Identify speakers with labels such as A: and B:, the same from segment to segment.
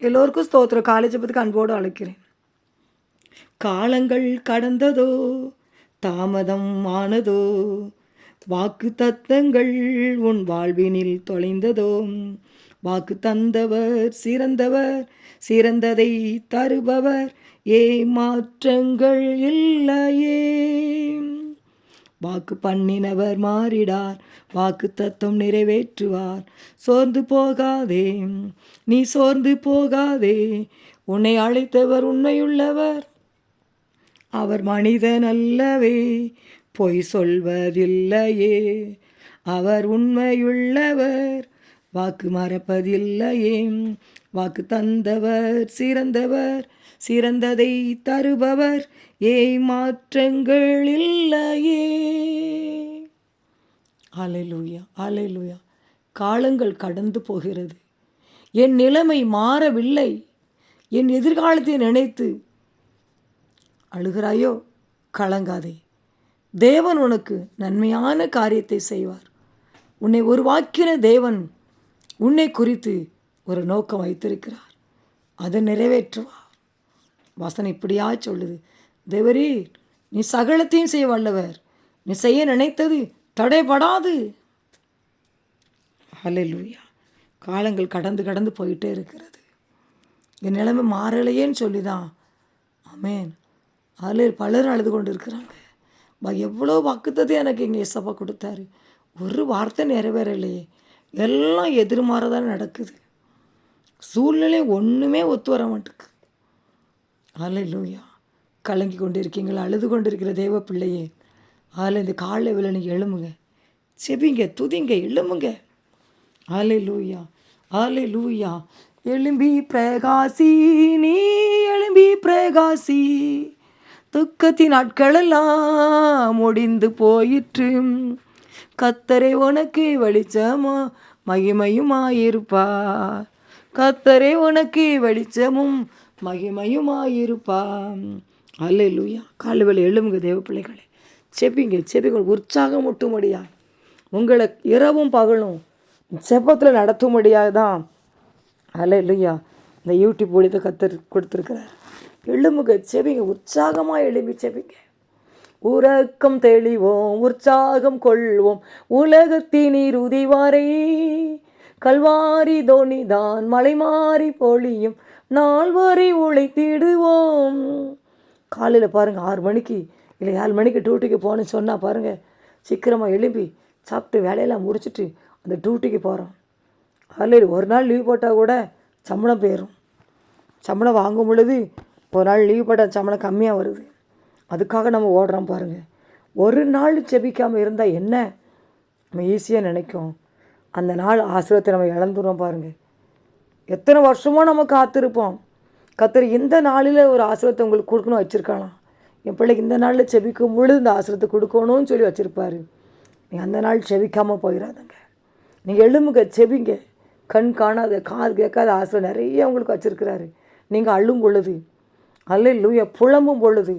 A: எல்லோருக்கும் ஸ்தோத்திரம். காலேஜை பற்றி அன்போடு அழைக்கிறேன். காலங்கள் கடந்ததோ தாமதம் ஆனதோ வாக்கு தத்தங்கள் உன் வாழ்வினில் தொலைந்ததோ வாக்கு தந்தவர் சிறந்தவர் சிறந்ததை தருபவர் ஏமாற்றங்கள் இல்லையே. வாக்கு பண்ணினவர் மாறிடார் வாக்கு தத்துவம் நிறைவேற்றுவார். சோர்ந்து போகாதே நீ சோர்ந்து போகாதே உன்னை அழைத்தவர் உண்மையுள்ளவர். அவர் மனிதன் அல்லவே பொய் சொல்வதில்லையே. அவர் உண்மையுள்ளவர் வாக்கு மறப்பதில்லையே. வாக்கு தந்தவர் சிறந்தவர் சிறந்ததை தருபவர் ஏமாற்றங்கள் இல்லையே. அலைலூயா அலைலூயா காலங்கள் கடந்து போகிறது. என் நிலைமை மாறவில்லை. என் எதிர்காலத்தை நினைத்து அழுகிறாயோ? கலங்காதே. தேவன் உனக்கு நன்மையான காரியத்தை செய்வார். உன்னை உருவாக்கின தேவன் உன்னை குறித்து ஒரு நோக்கம் வைத்திருக்கிறார். அதை நிறைவேற்றுவார். வசனம் இப்படியா சொல்லுது. தேவரே நீ சகலத்தையும் செய்ய வல்லவர். நீ செய்ய நினைத்தது தடைபடாது. ஹalleluya. காலங்கள் கடந்து கடந்து போயிட்டே இருக்கிறது. என் நிலைமை மாறலையேன்னு சொல்லி தான் ஆமேன் அதில் பலர் அழுது கொண்டு இருக்கிறாங்க எவ்வளோ வாக்குத்ததை எனக்கு எங்கள் இசப்பா கொடுத்தாரு. ஒரு வார்த்தை நிறைவேறலையே. எல்லாம் எதிர்மாறதான் நடக்குது. சூழ்நிலை ஒன்றுமே ஒத்து வர மாட்டேங்குது. ஆலையிலூயா கலங்கி கொண்டு இருக்கீங்களா அழுது கொண்டு இருக்கிற தேவ பிள்ளையே. அதில் இந்த காலை விலை நீங்கள் எழுமுங்க செபிங்க துதிங்க எழுமுங்க ஆலை லூயா ஆலை லூயா எழும்பி பிரகாசி நீ எழும்பி பிரகாசி. துக்கத்தின் நாட்களெல்லாம் முடிந்து போயிற்று. கத்தரை உனக்கு வெளிச்சமோ மகிமையுமாயிருப்பார். கத்தரை உனக்கு வெளிச்சமும் மகிமையுமாயிருப்பார் அல்ல லூயா காலுவலை எழுமுங்க தேவ பிள்ளைகளே. செப்பிங்க செப்பிங்க உற்சாகம் முட்டும்படியா உங்களை இரவும் பகலும் செப்பத்தில் நடத்தும்படியாக தான் அல்ல இல்லையா இந்த யூடியூப் ஒழித்த கத்து கொடுத்துருக்கிறார். எழுமுக செவிங்க உற்சாகமாக எழுப்பி செவிங்க உறக்கம் தெளிவோம் உற்சாகம் கொள்வோம். உலகத்தின் இறுதி கல்வாரி தோணிதான் மலை மாறி பொழியும். நாள் வரை உழைத்திடுவோம். காலையில் பாருங்கள் ஆறு மணிக்கு இல்லை ஏழு மணிக்கு டியூட்டிக்கு போகணுன்னு சொன்னால் பாருங்கள் சீக்கிரமாக எழுப்பி சாப்பிட்டு வேலையெல்லாம் முடிச்சுட்டு அந்த டியூட்டிக்கு போகிறோம் அதில் ஒரு நாள் லீவ் போட்டால் கூட சம்பளம் போயிடும் சம்பளம் வாங்கும் பொழுது ஒரு நாள் லீவ் போட்டால் சம்பளம் கம்மியாக வருது. அதுக்காக நம்ம ஓடுறோம் பாருங்கள் ஒரு நாள் செபிக்காமல் இருந்தால் என்ன? நம்ம ஈஸியாக நினைக்கும். அந்த நாள் ஆசிரியத்தை நம்ம இழந்துடுறோம் பாருங்கள் எத்தனை வருஷமோ நம்ம காத்திருப்போம். கத்தர் இந்த நாளில் ஒரு ஆசிரத்தை உங்களுக்கு கொடுக்கணும் வச்சுருக்கலாம் என் பிள்ளைக்கு இந்த நாளில் செபிக்கும் பொழுது இந்த ஆசிரத்தை கொடுக்கணும்னு சொல்லி வச்சுருப்பாரு. நீங்கள் அந்த நாள் செபிக்காமல் போயிடாதங்க. நீங்கள் எலும்புங்க செபிங்க. கண் காணாத காது கேட்காத ஆசிரம் நிறைய உங்களுக்கு வச்சுருக்கிறாரு. நீங்கள் அள்ளும் பொழுது அல்ல லூயா புலம்பும் பொழுது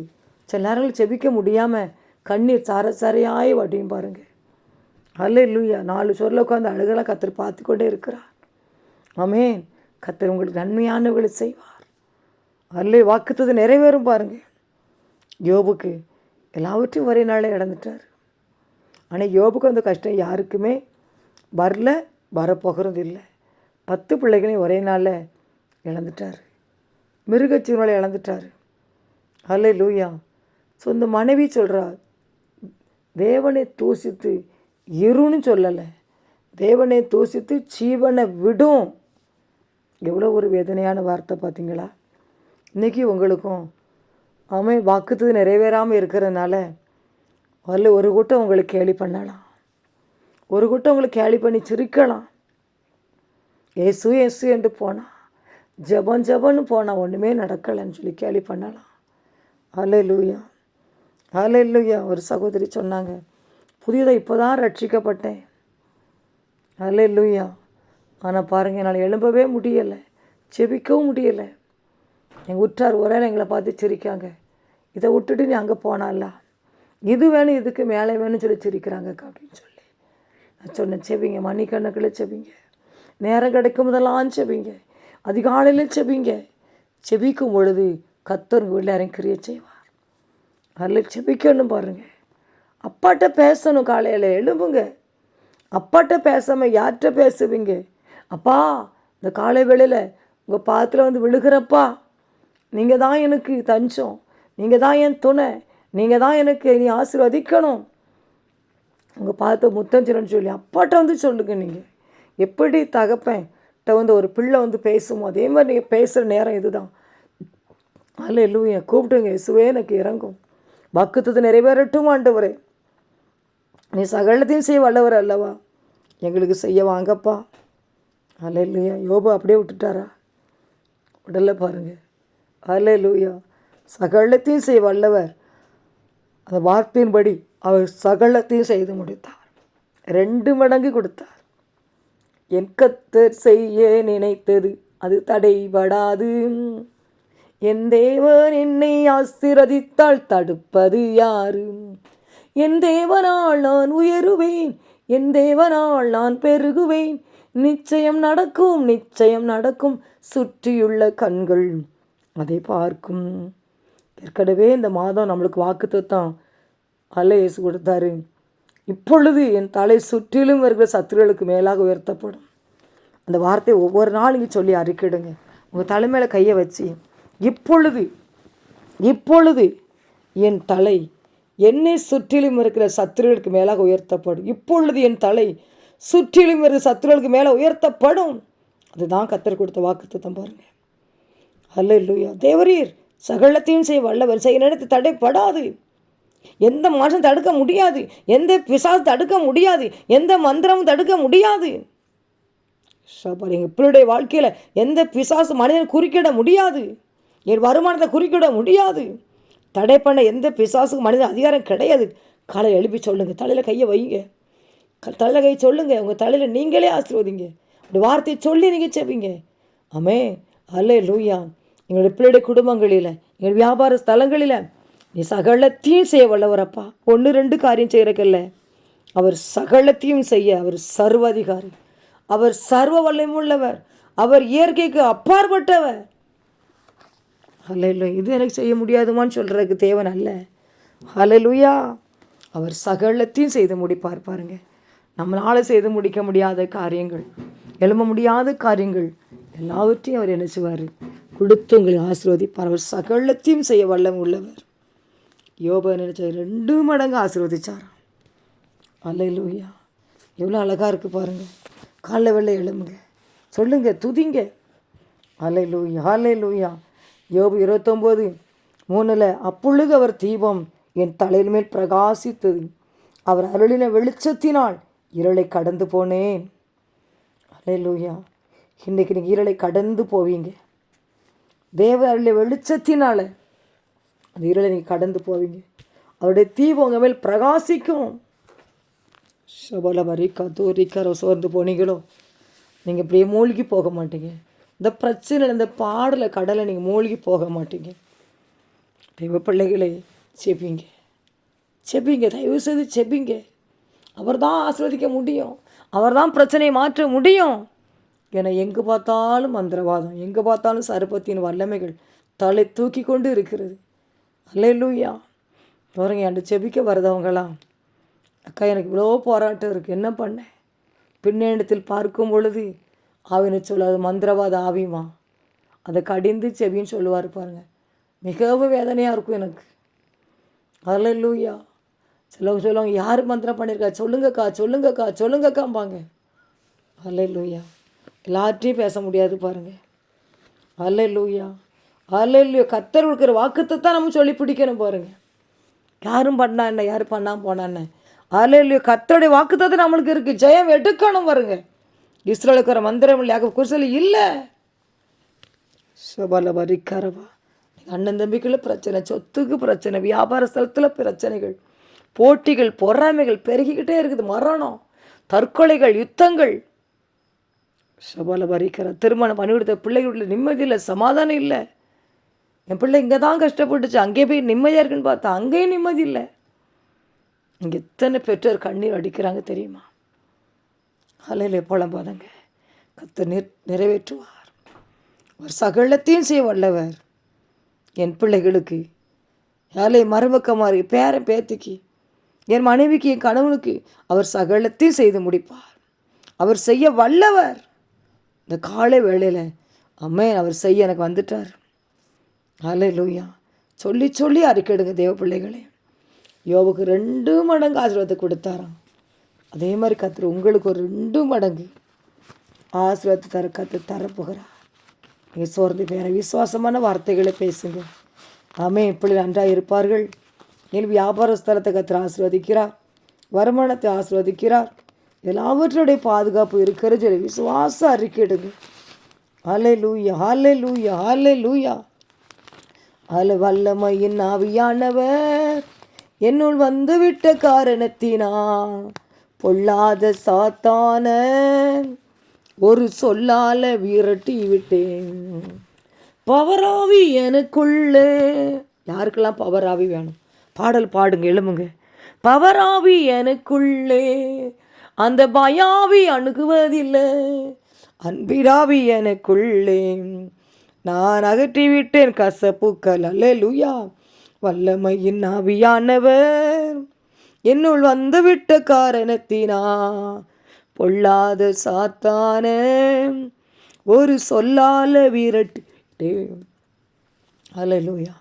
A: சில நேரங்கள் செபிக்க முடியாமல் கண்ணீர் சார சாரையாய் வட்டியும் பாருங்கள் அல்ல லூயா நாலு சொல்ல உட்காந்து அழுகலாம் கத்தர் பார்த்து கொண்டே இருக்கிறார். ஆமேன். கத்தர் உங்களுக்கு நன்மையானவர்களை செய்வார். அல்லே வாக்குத்தது நிறைவேறும் பாருங்கள். யோபுக்கு எல்லாவற்றையும் ஒரே நாளில் இழந்துட்டார். ஆனால் யோபுக்கு அந்த கஷ்டம் யாருக்குமே வரல வரப்போகிறது இல்லை பத்து பிள்ளைகளையும் ஒரே நாளில் இழந்துட்டார். மிருகச்சீவனை இழந்துட்டார். அல்ல லூயா ஸோ இந்த மனைவி சொல்கிறா தேவனை தூசித்து இருன்னு சொல்லலை. தேவனை தூசித்து ஜீவனை விடும். எவ்வளோ ஒரு வேதனையான வார்த்தை பார்த்தீங்களா? இன்றைக்கி உங்களுக்கும் அவன் வாக்குத்தது நிறைவேறாமல் இருக்கிறதுனால அதில் ஒரு கூட்டம் உங்களை கேலி பண்ணலாம். ஒரு கூட்டம் உங்களை கேலி பண்ணி சிரிக்கலாம். ஏசு ஏசு என்று போனால் ஜபம் ஜபன்னு போனால் ஒன்றுமே நடக்கலைன்னு சொல்லி கேலி பண்ணலாம். அலை லூயா அலை லூயா ஒரு சகோதரி சொன்னாங்க புதியதை இப்போ தான் ரட்சிக்கப்பட்டேன். அலை லூயா ஆனால் பாருங்கள் என்னால் எழும்பவே முடியலை. செபிக்கவும் முடியலை. எங்கள் உற்றார் ஒரே எங்களை பார்த்து சிரிக்காங்க. இதை விட்டுட்டு நீ அங்கே போனால இது வேணும் இதுக்கு மேலே வேணும்னு சொல்லி சிரிக்கிறாங்கக்கா அப்படின்னு சொல்லி. நான் சொன்னேன் செவிங்க மணிக்கணக்கில் செவிங்க நேரம் கிடைக்கும் போதெல்லாம் செவிங்க அதிகாலையில் செபிங்க. செபிக்கும் பொழுது கத்தர் உங்கள் வீட்டில் இறங்கி செய்வார். அதில் செபிக்கணும் பாருங்க. அப்பாட்ட பேசணும் காலையில். எழும்புங்க. அப்பாட்ட பேசாமல் யார்கிட்ட பேசுவீங்க? அப்பா இந்த காலை வேளையில் உங்கள் பாத்தில் வந்து விழுகிறப்பா. நீங்கள் தான் எனக்கு தஞ்சம். நீங்கள் தான் என் துணை. நீங்கள் தான் எனக்கு நீ ஆசீர்வதிக்கணும். உங்கள் பார்த்து முத்தஞ்சிரன்னு சொல்லி அப்பாட்ட வந்து சொல்லுங்க நீங்கள் எப்படி தகப்பேன் கிட்ட வந்து ஒரு பிள்ளை வந்து பேசுமோ அதே மாதிரி நீங்கள் பேசுகிற நேரம் இதுதான். அல்ல இல்லையா கூப்பிட்டுங்க இசுவே எனக்கு இறங்கும். பக்குத்தத்தை நிறைவேறட்டும் ஆண்டவரே. நீ சகலத்தையும் செய்ய வல்லவர் அல்லவா? எங்களுக்கு செய்ய வாங்கப்பா. அல்ல இல்லையா யோபா அப்படியே விட்டுட்டாரா? உடல்ல பாருங்கள் அல்ல லூயா சகலத்தையும் செய்ய வல்லவர். அந்த வார்த்தையின்படி அவர் சகலத்தையும் செய்து முடித்தார். ரெண்டு மடங்கு கொடுத்தார். என் கத்தர் செய்ய நினைத்தது அது தடைபடாது. என் தேவன் என்னை ஆசிரதித்தால் தடுப்பது யாரு? என் தேவனால் நான் உயருவேன். என் தேவனால் நான் பெருகுவேன். நிச்சயம் நடக்கும் நிச்சயம் நடக்கும். சுற்றியுள்ள கண்கள் அதை பார்க்கும். ஏற்கனவே இந்த மாதம் நம்மளுக்கு வாக்குத்தான் அல்ல இயேசு கொடுத்தாரு. இப்பொழுது என் தலை சுற்றிலும் இருக்கிற சத்துருகளுக்கு மேலாக உயர்த்தப்படும். அந்த வார்த்தையை ஒவ்வொரு நாளும் இங்கே சொல்லி அறிக்கிடுங்க. உங்கள் தலை மேலே கையை வச்சு இப்பொழுது இப்பொழுது என் தலை என்னை சுற்றிலும் இருக்கிற சத்துருகளுக்கு மேலாக உயர்த்தப்படும். இப்பொழுது என் தலை சுற்றிலும் இரு சத்துருகளுக்கு மேலே உயர்த்தப்படும். அதுதான் கத்தர் கொடுத்த வாக்குத்தத்தம் பாருங்க. அல்ல இல்லையா தேவரீர் சகலத்தையும் செய்ய வல்லவர். செய்ய நினைத்து தடைப்படாது. எந்த மாற்றம் தடுக்க முடியாது. எந்த பிசாசு தடுக்க முடியாது. எந்த மந்திரமும் தடுக்க முடியாது. சபாரி எங்கள் பிள்ளைடைய வாழ்க்கையில் எந்த பிசாசு மனிதன் குறுக்கிட முடியாது. என் வருமானத்தை குறுக்கிட முடியாது. தடை பண்ண எந்த பிசாசுக்கு மனிதன் அதிகாரம் கிடையாது. காலையில் எழுப்பி சொல்லுங்கள் தலையில் கையை வைங்க. க- சொல்லுங்கள் உங்கள் தலையில் நீங்களே ஆசிர்வதிங்க. அப்படி வார்த்தையை சொல்லி நீங்கள் செவிங்க. ஆமே அல்ல லூயா எங்களுடைய பிள்ளைடைய குடும்பங்களில் எங்கள் வியாபார ஸ்தலங்களில் நீ சகலத்தையும் செய்ய வல்லவரப்பா ஒன்று ரெண்டு காரியம் செய்கிறக்கல்ல அவர் சகலத்தையும் செய்ய அவர் சர்வாதிகாரி அவர் சர்வ வல்லமுள்ளவர் அவர் இயற்கைக்கு அப்பாற்பட்டவர். அல்ல இது எனக்கு செய்ய முடியாதுமான்னு சொல்கிறதுக்கு தேவன் அல்ல. அலலுயா அவர் சகலத்தையும் செய்து முடிப்பார் பாருங்கள் நம்மளால் செய்து முடிக்க முடியாத காரியங்கள் எழும்ப முடியாத காரியங்கள் எல்லாவற்றையும் அவர் என்ன செய்வார்? கொடுத்து உங்களை ஆசீர்வதிப்பார். அவர் சகலத்தையும் செய்ய வல்லம் உள்ளவர். யோபா நினைச்ச ரெண்டு மடங்கு ஆசீர்வதிச்சாராம். லூயா எவ்வளோ அழகாக இருக்குது பாருங்கள் காலைல வெள்ளை எழும்புங்க. சொல்லுங்க துதிங்க. அலை லூயா அலை லூயா யோபு இருபத்தொம்போது மூணில் அப்பொழுது அவர் தீபம் என் தலையில் மேல் பிரகாசித்தது. அவர் அருளின வெளிச்சத்தினால் இருளை கடந்து போனேன். அலே லூயா இன்றைக்கி நீங்கள் இருளை கடந்து போவீங்க. தேவ அருளிய வெளிச்சத்தினால அந்த இருளை நீங்கள் கடந்து போவீங்க. அவருடைய தீபம் உங்கள் மேல் பிரகாசிக்கும். சபல ரிக்கா தூரிக்காரோ சோர்ந்து போனீங்களோ? நீங்கள் இப்படியே மூழ்கி போக மாட்டீங்க. இந்த பிரச்சனையில் இந்த பாடலை கடலை நீங்கள் மூழ்கி போக மாட்டீங்க. தெய்வ பிள்ளைகளை செபிங்க. செபிங்க தயவு செய்து செபிங்க. அவர் தான் ஆஸ்வதிக்க முடியும். அவர் தான் பிரச்சனையை மாற்ற முடியும். என எங்கே பார்த்தாலும் மந்திரவாதம் எங்கே பார்த்தாலும் சருப்பத்தின் வல்லமைகள் தலை தூக்கி கொண்டு இருக்கிறது. அல்லையா பாருங்க அண்டு செபிக்க வரதவங்களாம் அக்கா எனக்கு இவ்வளோ போராட்டம் இருக்குது என்ன பண்ணேன் பின்னேண்டத்தில் பார்க்கும் பொழுது ஆவின்னு சொல்லாது மந்திரவாத ஆவிமா அதை கடிந்து செவின்னு சொல்லுவார் பாருங்க. மிகவும் வேதனையாக இருக்கும் எனக்கு. அதில் லூயா சிலவங்க சொல்லுவாங்க யார் மந்திரம் பண்ணியிருக்கா சொல்லுங்கக்கா சொல்லுங்கக்கா சொல்லுங்கக்காம்பாங்க. அல்ல லூயா எல்லாற்றையும் பேச முடியாது பாருங்கள் அல்ல லூயா அல்ல இல்லையோ கத்தர் கொடுக்குற வாக்குத்தை தான் நம்ம சொல்லி பிடிக்கணும் பாருங்கள் யாரும் பண்ணா என்ன? யாரும் பண்ணாம போனா என்ன? அல்ல இல்லையோ கத்தருடைய வாக்குத்தத்தை நம்மளுக்கு இருக்குது ஜெயம் எடுக்கணும் பாருங்க. இஸ்ரோலுக்கு வர மந்திரம் இல்லை குருசல் இல்லை. சபல வரிக்கரவா அண்ணன் தம்பிக்குள்ள பிரச்சனை சொத்துக்கு பிரச்சனை வியாபார ஸ்தலத்தில் பிரச்சனைகள். போட்டிகள் பொறாமைகள் பெருகிக்கிட்டே இருக்குது. மரணம் தற்கொலைகள் யுத்தங்கள். சபால வரிக்கிற திருமணம் பண்ணி கொடுத்த பிள்ளைகளுடைய நிம்மதி இல்லை சமாதானம் இல்லை. என் பிள்ளை இங்கே தான் கஷ்டப்பட்டுச்சு. அங்கே போய் நிம்மதியாக இருக்குன்னு பார்த்தா அங்கேயும் நிம்மதி இல்லை. இங்கே எத்தனை பெற்றோர் கண்ணீர் அடிக்கிறாங்க தெரியுமா? அலையில் புலம்பாதங்க கத்து நிற் நிறைவேற்றுவார். அவர் சகலத்தையும் செய்ய வல்லவர். என் பிள்ளைகளுக்கு ஏழை மருமக்கமாரி பேரன் பேத்திக்கு என் மனைவிக்கு என் கணவனுக்கு அவர் சகலத்தையும் செய்து முடிப்பார். அவர் செய்ய வல்லவர். இந்த காலை வேளையில் அம்மே அவர் செய்ய எனக்கு வந்துட்டார். அலை லூயா சொல்லி சொல்லி அறிக்கையிடுங்க தேவ பிள்ளைகளே. யோவுக்கு ரெண்டு மடங்கு ஆசீர்வாதத்தை கொடுத்தாராம். அதே மாதிரி கத்துரு உங்களுக்கு ஒரு ரெண்டு மடங்கு ஆசீர்வாதத்தை தர கத்து தரப்போகிறார். நீங்கள் சோர்ந்து பேர விசுவாசமான வார்த்தைகளை பேசுங்க. ஆமே இப்படி நன்றாக இருப்பார்கள். என் வியாபார ஸ்தலத்தை கத்திர ஆசீர்வதிக்கிறார். வருமானத்தை ஆசீர்வதிக்கிறார். எல்லாவற்றுடைய பாதுகாப்பு இருக்கிற சொல்லி விசுவாசம் அறிக்கையிடுங்க ஹலே லூயா ஹலே லூயா ஹலே லூயா அல வல்லமையின் ஆவியானவர் என்னுள் வந்துவிட்ட காரணத்தினா பொல்லாத சாத்தான ஒரு சொல்லால விரட்டி விட்டேன் பவராவி எனக்குள்ளே யாருக்கெல்லாம் பவராவி வேணும்? பாடல் பாடுங்க எழுமுங்க பவராவி எனக்குள்ளே அந்த பயாவி அணுகுவதில்லை. அன்பிராவி எனக்குள்ளே நான் அகற்றி விட்டேன் கசப்புக்கள். அல்லேலூயா வல்லமையின் ஆவியானவர் என்னுள் வந்துவிட்ட காரணத்தினா பொல்லாத சாத்தான ஒரு சொல்லால விரட்டு அலலுயா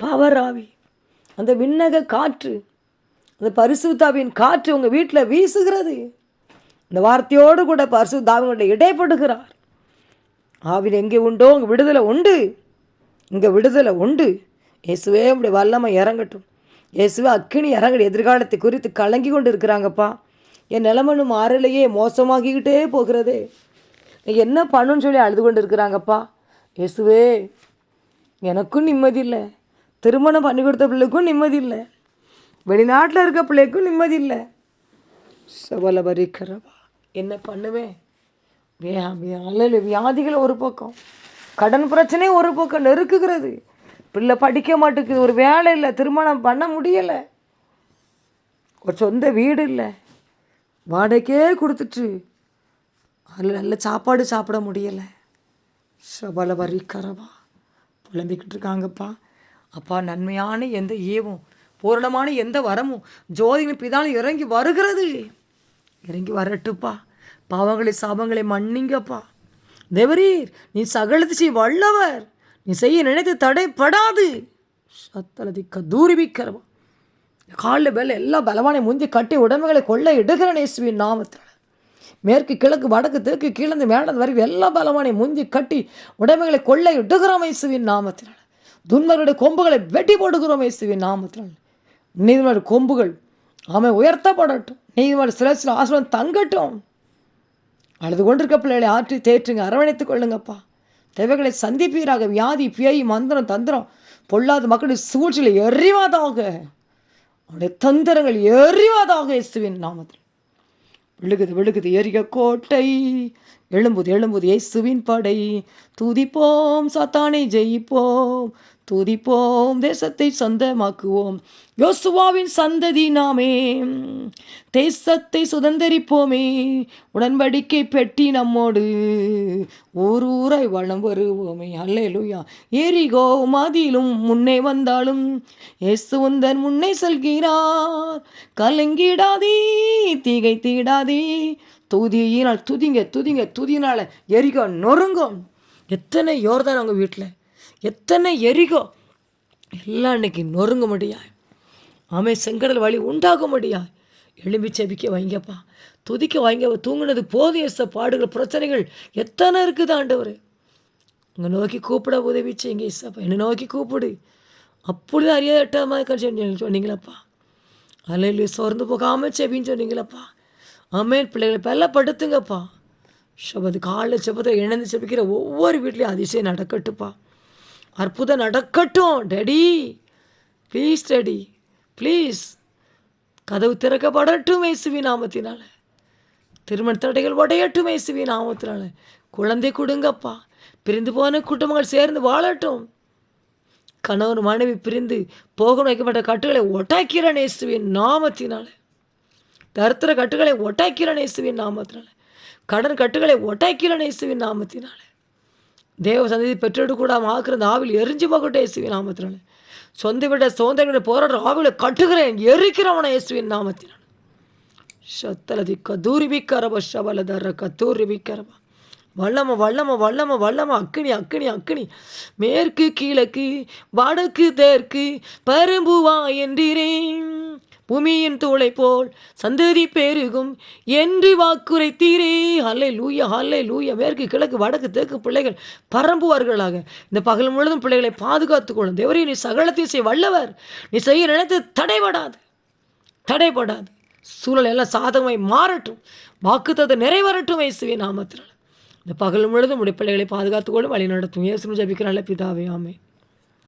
A: பவராவி. அந்த விண்ணக காற்று அந்த பரிசுத்தாவின் காற்று உங்கள் வீட்டில் வீசுகிறது. இந்த வார்த்தையோடு கூட பரிசுத்தாவினுடைய இடைப்படுகிறார். ஆவின் எங்கே உண்டோ அங்கே விடுதலை உண்டு. இங்கே விடுதலை உண்டு. இயேசுவே உடைய வல்லமை இறங்கட்டும். இயேசுவே அக்கினி இறங்கடி எதிர்காலத்தை குறித்து கலங்கி கொண்டு இருக்கிறாங்கப்பா என் நிலமனு மாறலையே மோசமாகிக்கிட்டே போகிறதே. என்ன பண்ணுன்னு சொல்லி அழுது கொண்டு இருக்கிறாங்கப்பா இயேசுவே எனக்கும் நிம்மதி இல்லை. திருமணம் பண்ணி கொடுத்த பிள்ளைக்கும் நிம்மதி இல்லை. வெளிநாட்டில் இருக்க பிள்ளைக்கும் நிம்மதி இல்லை. சபல பரிக்கிறவா என்ன பண்ணுவேன் வியா வியாதிகள் ஒரு பக்கம். கடன் பிரச்சனை ஒரு பக்கம். நெருக்குகிறது. பிள்ளை படிக்க மாட்டேங்குது. ஒரு வேலை இல்லை. திருமணம் பண்ண முடியலை. ஒரு சொந்த வீடு இல்லை. வாடகைக்கே கொடுத்துட்டு அதில் நல்ல சாப்பாடு சாப்பிட முடியலை. சபல வரிக்கரவா புலம்பிக்கிட்டு இருக்காங்கப்பா. அப்பா நன்மையான எந்த ஏவும் பூரணமான எந்த வரமும் ஜோதியின் பிதாலும் இறங்கி வருகிறது. இறங்கி வரட்டுப்பா. பாவங்களை சாபங்களை மன்னிங்கப்பா. தேவரீர் நீ சகலத்து செய் வல்லவர். நீ செய்ய நினைத்து தடைப்படாது. சத்தலதி கதூரிவிக்கிறவா காலில் மேலே எல்லா பலவானை முந்தி கட்டி உடமைகளை கொள்ள இடுகிற நேசுவின் நாமத்தில். மேற்கு கிழக்கு வடக்கு தெற்கு கீழந்து மேடம் வரைக்கும் எல்லா பலவானை முந்தி கட்டி உடமைகளை கொள்ளை இடுகிறோம் இயேசுவின் நாமத்தினால் துன்மருடைய கொம்புகளை வெட்டி போடுகிறோம் இயேசுவின் நாமத்தினால் நீதிமன்ற கொம்புகள் அவன் உயர்த்தப்படட்டும். நீதிமன்ற சிலசில் ஆசிரம் தங்கட்டும். அழுது கொண்டிருக்க பிள்ளைகளை ஆற்றி தேற்றுங்க அரவணைத்துக் கொள்ளுங்கப்பா. தேவைகளை சந்திப்பீராக வியாதி பியை மந்திரம் தந்திரம் பொல்லாத மக்களுடைய சூழ்ச்சியில் எறிவாதாக. அவனுடைய தந்திரங்கள் எறிவாதாக இயேசுவின் நாமத்தில். விழுகுது விழுகுது எரிய கோட்டை. எழும்புது எழும்புது இயேசுவின் படை. துதிப்போம் சாத்தானை ஜெயிப்போம். துதிப்போம் தேசத்தை சொந்தமாக்குவோம். யோசுவாவின் சந்ததி நாமே. தேசத்தை சுதந்திரிப்போமே. உடன்படிக்கை பெட்டி நம்மோடு. ஊர் ஊரை வளம் வருவோமே. அல்லேலூயா. ஏரிகோ மதியிலும் முன்னே வந்தாலும் இயேசுந்தன் முன்னே செல்கிறார். கலங்கிடாதே தீகை தீடாதே துதியினால் துதிங்க துதிங்க துதியினால் எரிகோ நொறுங்கும். எத்தனை யோர்தான் அவங்க வீட்டில்? எத்தனை எரிகோ? எல்லாம் இன்னைக்கு நொறுங்க முடியாது. ஆமை செங்கடல் வழி உண்டாக முடியாது. எலும்பி செபிக்க வைங்கப்பா. துதிக்க வைங்க. தூங்கினது போதும் எச பாடுகள் பிரச்சனைகள் எத்தனை இருக்குது ஆண்டவர். உங்களை நோக்கி கூப்பிட உதவி செய்யுங்க இசப்பா என்னை நோக்கி கூப்பிடு. அப்படி அறியாத எட்டாமல் சொன்னீங்களப்பா. அலையில சோர்ந்து போகாமல் செபின்னு சொன்னீங்களப்பா. ஆமேன். பிள்ளைகளை பலப்படுத்துங்கப்பா. ஷபது காலைல செபத்தை இணைந்து செபிக்கிற ஒவ்வொரு வீட்லேயும் அதிசயம் நடக்கட்டுப்பா அற்புதம் நடக்கட்டும் டெடி. Please teddy. ப்ளீஸ் கதவு திறக்கப்படட்டும் இயேசுவி நாமத்தினால. திருமண தடைகள் உடையட்டும் இயேசுவி நாமத்தினால. குழந்தை கொடுங்கப்பா. பிரிந்து போன குடும்பங்கள் சேர்ந்து வாழட்டும். கணவன் மனைவி பிரிந்து போக வைக்கப்பட்ட கட்டுகளை ஒட்டாக்கிறேன் நேசுவின் நாமத்தினால. தருத்திர கட்டுகளை ஒட்டாக்கிறேன் நேசுவின் நாமத்தினால. கடன் கட்டுகளை ஒட்டாக்கிறேன் நேசுவின் நாமத்தினால. தேவ சந்ததி பெற்றெடுக்கூடாம ஆக்குற அந்த ஆவில் எரிஞ்சு போகட்டும் இயேசுவின் நாமத்தினால. சொந்த விட சோதனைகளை போராடுற ஆவில கட்டுகிறேன் எரிக்கிறவனை இயேசுவின் நாமத்தினால. சத்தலதி கதூரிபி கரப சபலதர கத்தூரி கரபா வல்லம வல்லம வல்லம வல்லம அக்கினி அக்கினி அக்கினி. மேற்கு கிழக்கு வடக்கு தெற்கு பரும்புவா என்றேன் பூமியின் தோளை போல் சந்ததி பெருகும் என்று வாக்குரைத்தீரே ஹல்லை லூய ஹல்லை லூய மேற்கு கிழக்கு வடக்கு தெற்கு பிள்ளைகள் பரம்புவார்களாக. இந்த பகல் முழுதும் பிள்ளைகளை பாதுகாத்துக் கொள்ளும் தேவரே நீ சகலத்தையும் செய்ய வல்லவர். நீ செய்ய நினைத்து தடைபடாது தடைபடாது. சூழல் எல்லாம் சாதகமாய் மாறட்டும். வாக்குத்தத்தை நிறைவேறட்டும் இயேசுவே நாமத்தினால். இந்த பகல் முழுதும் உடைய பிள்ளைகளை பாதுகாத்துக்கொள்ளும் வழி நடத்தும். இயேசு ஜபிக்கிறாள் பிதாவே ஆமே